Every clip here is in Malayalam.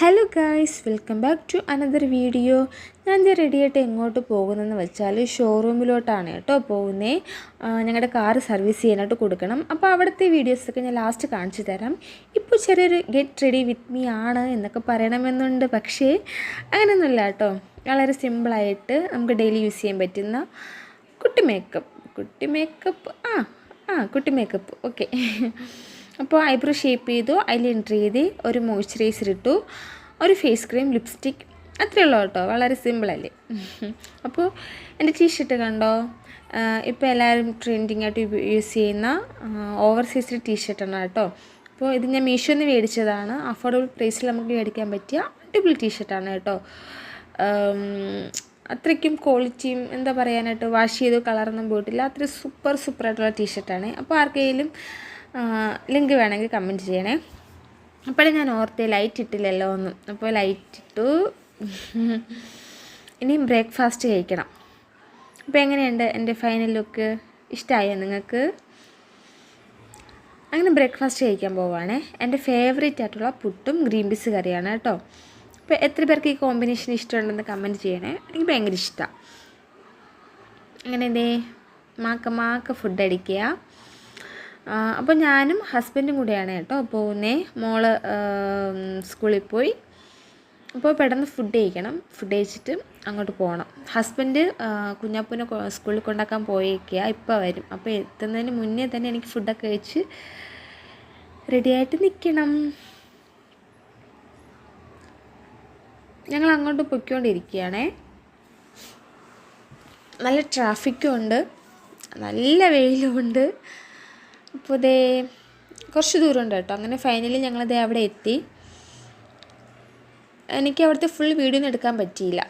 Hello guys welcome back to another video ഞാൻ ഇത് റെഡിയായിട്ട് എങ്ങോട്ട് പോകുന്നതെന്ന് വെച്ചാൽ ഷോറൂമിലോട്ടാണ് കേട്ടോ പോകുന്നത് ഞങ്ങളുടെ കാറ് സർവീസ് ചെയ്യാനായിട്ട് കൊടുക്കണം. അപ്പോൾ അവിടുത്തെ വീഡിയോസൊക്കെ ഞാൻ ലാസ്റ്റ് കാണിച്ചു തരാം. ഇപ്പോൾ ചെറിയൊരു ഗെറ്റ് റെഡി വിത്ത് മീ ആണ് എന്നൊക്കെ പറയണമെന്നുണ്ട്. പക്ഷേ അങ്ങനെയൊന്നുമില്ല കേട്ടോ. വളരെ സിമ്പിളായിട്ട് നമുക്ക് ഡെയിലി യൂസ് ചെയ്യാൻ പറ്റുന്ന കുട്ടി മേക്കപ്പ് കുട്ടി മേക്കപ്പ് ആ ആ കുട്ടി മേക്കപ്പ് ഓക്കെ അപ്പോൾ ഐബ്രോ ഷേപ്പ് ചെയ്തു. അതിൽ ഐലൈനർ ചെയ്ത് ഒരു മോയ്സ്ചറൈസർ ഇട്ടു. ഒരു ഫേസ് ക്രീം ലിപ്സ്റ്റിക്. അത്രയേ ഉള്ളൂ കേട്ടോ. വളരെ സിമ്പിളല്ലേ അപ്പോൾ എന്റെ ടീഷർട്ട് കണ്ടോ? ഇപ്പോൾ എല്ലാവരും ട്രെൻഡിങ് ആയിട്ട് യൂസ് ചെയ്യുന്ന ഓവർ സൈസ്ഡ് ടീഷർട്ടാണ് കേട്ടോ. അപ്പോൾ ഇത് ഞാൻ മീഷോന്ന് മേടിച്ചതാണ്. അഫോർഡബിൾ പ്രൈസിൽ നമുക്ക് മേടിക്കാൻ പറ്റിയ അടിപൊളി ടീഷർട്ടാണ് കേട്ടോ. അത്രയ്ക്കും ക്വാളിറ്റിയും എന്താ പറയാനായിട്ട് വാഷ് ചെയ്ത് കളറൊന്നും പോയിട്ടില്ല. അത്രയും സൂപ്പർ സൂപ്പർ സൂപ്പറായിട്ടുള്ള ടീഷർട്ടാണ് അപ്പോൾ ആർക്കെങ്കിലും ലിങ്ക് വേണമെങ്കിൽ കമന്റ് ചെയ്യണേ. അപ്പോഴേ ഞാൻ ഓർത്തേ ലൈറ്റ് ഇട്ടില്ലല്ലോ ഒന്നും അപ്പോൾ ലൈറ്റ് ഇട്ടു. ഇനിയും ബ്രേക്ക്ഫാസ്റ്റ് കഴിക്കണം. അപ്പോൾ എങ്ങനെയുണ്ട് എന്റെ ഫൈനൽ ലുക്ക് ഇഷ്ടമായോ നിങ്ങൾക്ക്? അങ്ങനെ ബ്രേക്ക്ഫാസ്റ്റ് കഴിക്കാൻ പോവുകയാണേ എന്റെ ഫേവറേറ്റ് ആയിട്ടുള്ള പുട്ടും ഗ്രീൻ പീസ് കറിയാണ് കേട്ടോ. അപ്പോൾ എത്ര പേർക്ക് ഈ കോമ്പിനേഷൻ ഇഷ്ടമുണ്ടെന്ന് കമന്റ് ചെയ്യണേ. എനിക്ക് ഭയങ്കര ഇഷ്ടമാണ് അങ്ങനെ എന്തേ മാക്ക മാക്ക ഫുഡ് അടിക്കുക. അപ്പോൾ ഞാനും ഹസ്ബൻഡും കൂടെയാണ് കേട്ടോ പോകുന്നേ. മോൾ സ്കൂളിൽ പോയി. അപ്പോൾ പെട്ടെന്ന് ഫുഡ് കഴിക്കണം. ഫുഡ് കഴിച്ചിട്ട് അങ്ങോട്ട് പോകണം ഹസ്ബൻഡ് കുഞ്ഞാപ്പൂനെ സ്കൂളിൽ കൊണ്ടാക്കാൻ പോയേക്കുക ഇപ്പോൾ വരും. അപ്പോൾ എത്തുന്നതിന് മുന്നേ തന്നെ എനിക്ക് ഫുഡൊക്കെ കഴിച്ച് റെഡിയായിട്ട് നിൽക്കണം ഞങ്ങൾ അങ്ങോട്ട് പൊയ്ക്കൊണ്ടിരിക്കുകയാണേ. നല്ല ട്രാഫിക്കും ഉണ്ട്. നല്ല വെയിലും ഉണ്ട്. അപ്പോൾ ഇതേ കുറച്ച് ദൂരമുണ്ട് കേട്ടോ. അങ്ങനെ ഫൈനലി ഞങ്ങളത് അവിടെ എത്തി. എനിക്ക് അവിടുത്തെ ഫുൾ വീഡിയോ ഒന്നും എടുക്കാൻ പറ്റിയില്ല.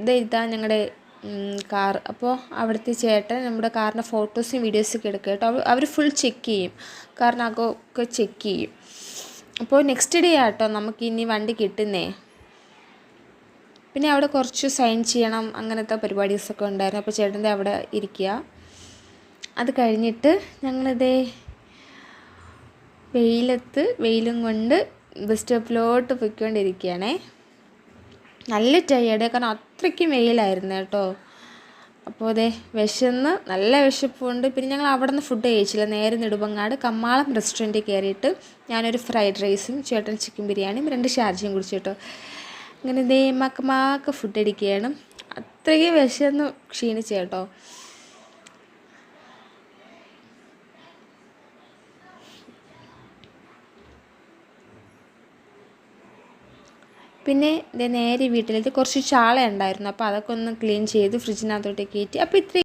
ഇത് ഇതാ ഞങ്ങളുടെ കാർ അപ്പോൾ അവിടുത്തെ ചേട്ടൻ നമ്മുടെ കാറിന്റെ ഫോട്ടോസും വീഡിയോസൊക്കെ എടുക്കുക കേട്ടോ. അവർ ഫുൾ ചെക്ക് ചെയ്യും. കാറിനകമൊക്കെ ചെക്ക് ചെയ്യും. അപ്പോൾ നെക്സ്റ്റ് ഡേ ആട്ടോ നമുക്ക് ഇനി വണ്ടി കിട്ടുന്നേ. പിന്നെ അവിടെ കുറച്ച് സൈൻ ചെയ്യണം അങ്ങനത്തെ പരിപാടീസൊക്കെ ഉണ്ടായിരുന്നു. അപ്പോൾ ചേട്ടന്റെ അവിടെ ഇരിക്കുക. അത് കഴിഞ്ഞിട്ട് ഞങ്ങളിതേ വെയിലത്ത് വെയിലും കൊണ്ട് ബസ് സ്റ്റോപ്പിലോട്ട് പൊയ്ക്കൊണ്ടിരിക്കുകയാണേ. നല്ല ടയേർഡ് കാരണം അത്രയ്ക്കും വെയിലായിരുന്നു കേട്ടോ. അപ്പോൾ അതെ വിശന്ന് നല്ല വിശപ്പുണ്ട്. പിന്നെ ഞങ്ങൾ അവിടെ നിന്ന് ഫുഡ് കഴിച്ചില്ല. നേരെ നെടുമ്പങ്ങാട് കമ്മാളം റെസ്റ്റോറന്റിൽ കയറിയിട്ട് ഞാനൊരു ഫ്രൈഡ് റൈസും ചേട്ടൻ ചിക്കൻ ബിരിയാണിയും രണ്ട് ഷാർജിയും കുടിച്ചു കേട്ടോ. അങ്ങനെ ദേ മക്കമാക്ക ഫുഡ് അടിക്കുകയാണ്. അത്രയ്ക്ക് വിശന്ന് ക്ഷീണിച്ചു കേട്ടോ. പിന്നെ നേരെ വീട്ടിലേക്ക് കുറച്ച് ചാള ഉണ്ടായിരുന്നു. അപ്പോൾ അതൊക്കെ ഒന്ന് ക്ലീൻ ചെയ്ത് ഫ്രിഡ്ജിനകത്തോട്ട് കയറ്റി. അപ്പോൾ ഇത്രയും